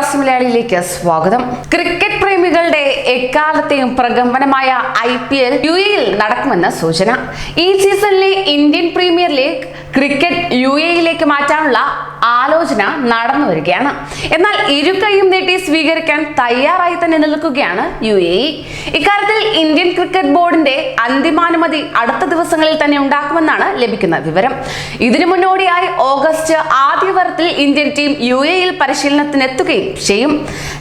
പ്രവാസി മലയാളിയിലേക്ക് സ്വാഗതം. ക്രിക്കറ്റ് പ്രേമികളുടെ എക്കാലത്തെയും പ്രകമ്പനമായ ഐ പി എൽ യു എയിൽ നടക്കുമെന്ന സൂചന. ഈ സീസണിലെ Indian Premier League cricket U എയിലേക്ക് മാറ്റാനുള്ള ആലോചന നടന്നു വരികയാണ് എന്നാൽ ഇരു കൈയും നീട്ടി സ്വീകരിക്കാൻ തയ്യാറായി തന്നെ നിൽക്കുകയാണ് യു എ ഇ. ഇക്കാര്യത്തിൽ ഇന്ത്യൻ ക്രിക്കറ്റ് ബോർഡിന്റെ അന്തിമാനുമതി അടുത്ത ദിവസങ്ങളിൽ തന്നെ ഉണ്ടാക്കുമെന്നാണ് ലഭിക്കുന്ന വിവരം. ഇതിനു മുന്നോടിയായി ഓഗസ്റ്റ് ആദ്യവാരത്തിൽ ഇന്ത്യൻ ടീം യു എയിൽ പരിശീലനത്തിനെത്തുകയും ചെയ്യും.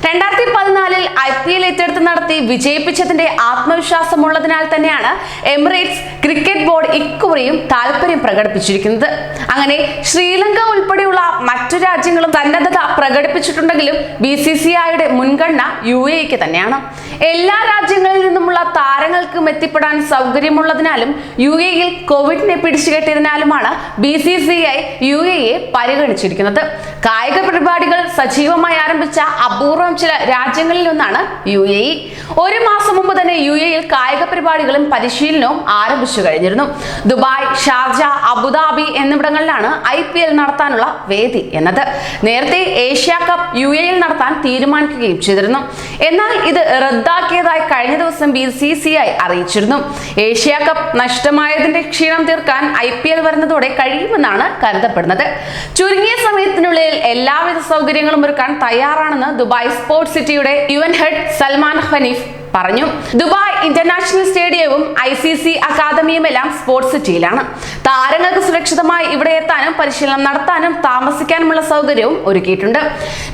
രണ്ടായിരത്തി പതിനാലിൽ ഐ പി എൽ ഏറ്റെടുത്ത് നടത്തി വിജയിപ്പിച്ചതിന്റെ ആത്മവിശ്വാസമുള്ളതിനാൽ തന്നെയാണ് എമിറേറ്റ്സ് ക്രിക്കറ്റ് ബോർഡ് ഇക്കുറിയും താല്പര്യം പ്രകടിപ്പിച്ചിരിക്കുന്നത്. അങ്ങനെ ശ്രീലങ്ക ഉൾപ്പെടെയുള്ള മറ്റു രാജ്യങ്ങളും സന്നദ്ധത പ്രകടിപ്പിച്ചിട്ടുണ്ടെങ്കിലും ബി സി സി ഐയുടെ മുൻഗണന യു എക്ക് തന്നെയാണ്. എല്ലാ രാജ്യങ്ങളിൽ നിന്നുമുള്ള താരങ്ങൾക്കും എത്തിപ്പെടാൻ സൗകര്യമുള്ളതിനാലും യു എയിൽ കോവിഡിനെ പിടിച്ചുകെട്ടിയതിനാലുമാണ് B C C I U എയെ പരിഗണിച്ചിരിക്കുന്നത്. കായിക പരിപാടികൾ സജീവമായി ആരംഭിച്ച അപൂർവം ചില രാജ്യങ്ങളിൽ ഒന്നാണ് യു എ ഇ. ഒരു മാസം മുമ്പ് തന്നെ യു എയിൽ കായിക പരിപാടികളും പരിശീലനവും ആരംഭിച്ചു കഴിഞ്ഞിരുന്നു. ദുബായ് ഷാർജ അബുദാബി എന്നിവിടങ്ങളിലാണ് ഐ പി എൽ നടത്താനുള്ള വേദി എന്നത്. നേരത്തെ ഏഷ്യ കപ്പ് യു എയിൽ നടത്താൻ തീരുമാനിക്കുകയും ചെയ്തിരുന്നു. എന്നാൽ ഇത് റദ്ദാക്കിയതായി കഴിഞ്ഞ ദിവസം ബി സി സി ഐ അറിയിച്ചിരുന്നു. ഏഷ്യ കപ്പ് നഷ്ടമായതിന്റെ ക്ഷീണം തീർക്കാൻ ഐ പി എൽ വരുന്നതോടെ കഴിയുമെന്നാണ് കരുതപ്പെടുന്നത്. ചുരുങ്ങിയ സമയത്തിനുള്ളിൽ എല്ലാവിധ സൗകര്യങ്ങളും ഒരുക്കാൻ തയ്യാറാണെന്ന് ദുബായ് സ്പോർട്സ് സിറ്റിയുടെ യു ഹെഡ് സൽമാൻ ഹനീഫ് പറഞ്ഞു. ദുബായ് ഇന്റർനാഷണൽ സ്റ്റേഡിയവും ഐ സി സി അക്കാദമിയും എല്ലാം സ്പോർട്സ് സിറ്റിയിലാണ്. താരങ്ങൾക്ക് സുരക്ഷിതമായി ഇവിടെ എത്താനും പരിശീലനം നടത്താനും താമസിക്കാനുമുള്ള സൗകര്യവും ഒരുക്കിയിട്ടുണ്ട്.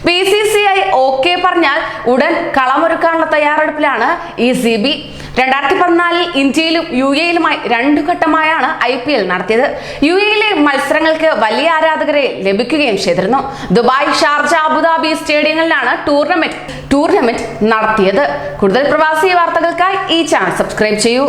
B C C I okay പറഞ്ഞാൽ ഉടൻ കളമൊരുക്കാനുള്ള തയ്യാറെടുപ്പിലാണ് ഇ സി ബി. രണ്ടായിരത്തി പതിനാലിൽ ഇന്ത്യയിലും യു എയിലുമായി രണ്ടു ഘട്ടമായാണ് ഐ പി എൽ നടത്തിയത്. യു എയിലെ മത്സരങ്ങൾക്ക് വലിയ ആരാധകരെ ലഭിക്കുകയും ചെയ്തിരുന്നു. ദുബായ് ഷാർജ അബുദാബി സ്റ്റേഡിയങ്ങളിലാണ് ടൂർണമെന്റ് ടൂർണമെന്റ് നടത്തിയത്. കൂടുതൽ പ്രവാസി വാർത്തകൾക്കായി ഈ ചാനൽ സബ്സ്ക്രൈബ് ചെയ്യൂ.